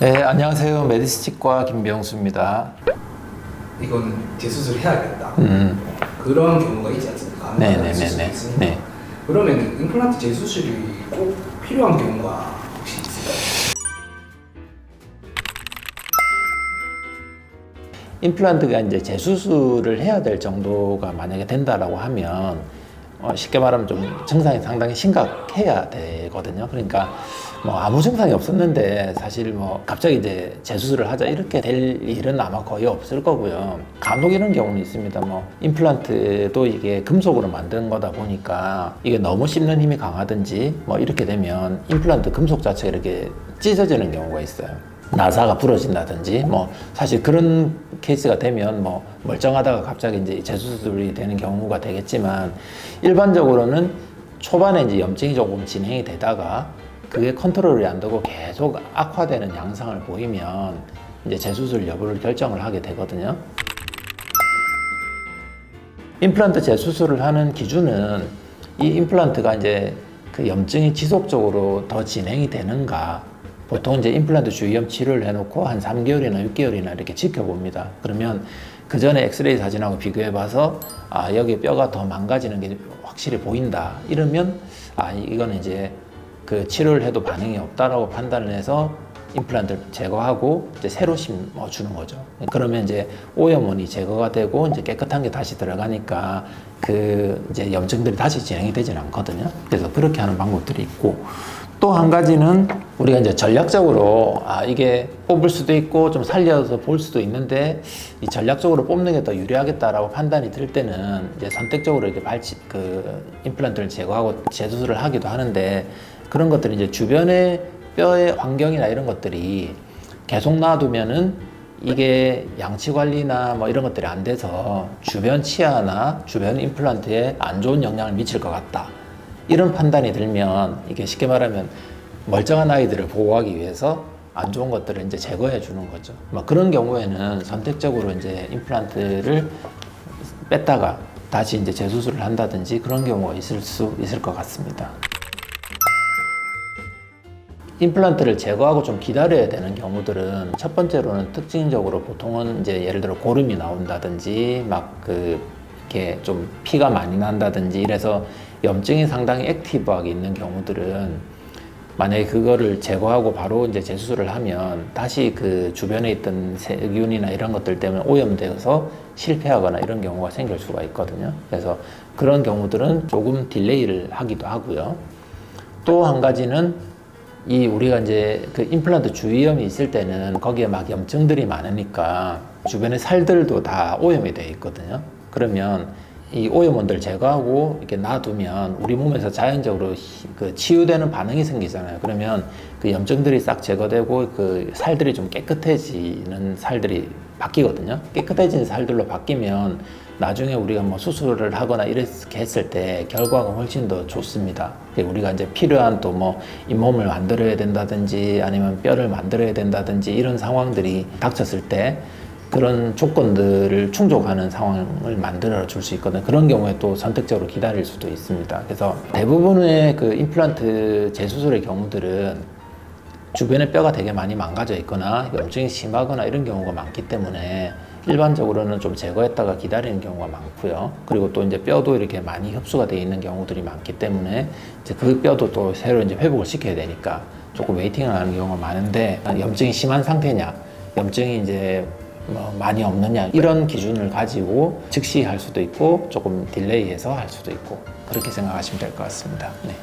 네, 안녕하세요. 메디스틱과 김병수입니다. 이거는 재수술 해야겠다. 음, 그런 경우가 있지 않습니까? 네, 네, 네, 네. 네. 그러면 임플란트 재수술이 꼭 필요한 경우가 혹시 있을까요? 임플란트가 이제 재수술을 해야 될 정도가 만약에 된다라고 하면 어, 쉽게 말하면 좀 증상이 상당히 심각해야 되거든요. 그러니까 뭐 아무 증상이 없었는데 사실 뭐 갑자기 이제 재수술을 하자 이렇게 될 일은 아마 거의 없을 거고요. 간혹 이런 경우는 있습니다. 뭐 임플란트도 이게 금속으로 만든 거다 보니까 이게 너무 씹는 힘이 강하든지 뭐 이렇게 되면 임플란트 금속 자체가 이렇게 찢어지는 경우가 있어요. 나사가 부러진다든지 뭐 사실 그런 케이스가 되면 뭐 멀쩡하다가 갑자기 이제 재수술이 되는 경우가 되겠지만 일반적으로는 초반에 이제 염증이 조금 진행이 되다가 그게 컨트롤이 안 되고 계속 악화되는 양상을 보이면 이제 재수술 여부를 결정을 하게 되거든요. 임플란트 재수술을 하는 기준은 이 임플란트가 이제 그 염증이 지속적으로 더 진행이 되는가 보통 이제 임플란트 주위염 치료를 해놓고 한 3개월이나 6개월이나 이렇게 지켜봅니다. 그러면 그 전에 엑스레이 사진하고 비교해 봐서 아 여기 뼈가 더 망가지는 게 확실히 보인다 이러면 아 이거는 이제 그 치료를 해도 반응이 없다라고 판단을 해서 임플란트를 제거하고 이제 새로 심어 주는 거죠. 그러면 이제 오염원이 제거가 되고 이제 깨끗한 게 다시 들어가니까 그 이제 염증들이 다시 진행이 되지는 않거든요. 그래서 그렇게 하는 방법들이 있고 또 한 가지는 우리가 이제 전략적으로 아 이게 뽑을 수도 있고 좀 살려서 볼 수도 있는데 이 전략적으로 뽑는 게 더 유리하겠다라고 판단이 들 때는 이제 선택적으로 이렇게 발치 그 임플란트를 제거하고 재수술을 하기도 하는데 그런 것들이 이제 주변의 뼈의 환경이나 이런 것들이 계속 놔두면은 이게 양치 관리나 뭐 이런 것들이 안 돼서 주변 치아나 주변 임플란트에 안 좋은 영향을 미칠 것 같다. 이런 판단이 들면 이게 쉽게 말하면 멀쩡한 아이들을 보호하기 위해서 안 좋은 것들을 이제 제거해 주는 거죠. 뭐 그런 경우에는 선택적으로 이제 임플란트를 뺐다가 다시 이제 재수술을 한다든지 그런 경우가 있을 수 있을 것 같습니다. 임플란트를 제거하고 좀 기다려야 되는 경우들은 첫 번째로는 특징적으로 보통은 이제 예를 들어 고름이 나온다든지 막 그 이렇게 좀 피가 많이 난다든지 이래서 염증이 상당히 액티브하게 있는 경우들은 만약에 그거를 제거하고 바로 이제 재수술을 하면 다시 그 주변에 있던 세균이나 이런 것들 때문에 오염되어서 실패하거나 이런 경우가 생길 수가 있거든요. 그래서 그런 경우들은 조금 딜레이를 하기도 하고요. 또 한 가지는 이 우리가 이제 그 임플란트 주위염이 있을 때는 거기에 막 염증들이 많으니까 주변의 살들도 다 오염이 돼 있거든요. 그러면 이 오염원들 제거하고 이렇게 놔두면 우리 몸에서 자연적으로 히- 그 치유되는 반응이 생기잖아요. 그러면 그 염증들이 싹 제거되고 그 살들이 좀 깨끗해지는 살들이 바뀌거든요. 깨끗해진 살들로 바뀌면 나중에 우리가 뭐 수술을 하거나 이렇게 했을 때 결과가 훨씬 더 좋습니다. 우리가 이제 필요한 또 뭐 잇몸을 만들어야 된다든지 아니면 뼈를 만들어야 된다든지 이런 상황들이 닥쳤을 때 그런 조건들을 충족하는 상황을 만들어 줄 수 있거든요. 그런 경우에 또 선택적으로 기다릴 수도 있습니다. 그래서 대부분의 그 임플란트 재수술의 경우들은 주변에 뼈가 되게 많이 망가져 있거나 염증이 심하거나 이런 경우가 많기 때문에 일반적으로는 좀 제거했다가 기다리는 경우가 많고요. 그리고 또 이제 뼈도 이렇게 많이 흡수가 되어 있는 경우들이 많기 때문에 이제 그 뼈도 또 새로 이제 회복을 시켜야 되니까 조금 웨이팅을 하는 경우가 많은데 염증이 심한 상태냐, 염증이 이제 뭐 많이 없느냐 이런 기준을 가지고 즉시 할 수도 있고 조금 딜레이해서 할 수도 있고 그렇게 생각하시면 될 것 같습니다. 네.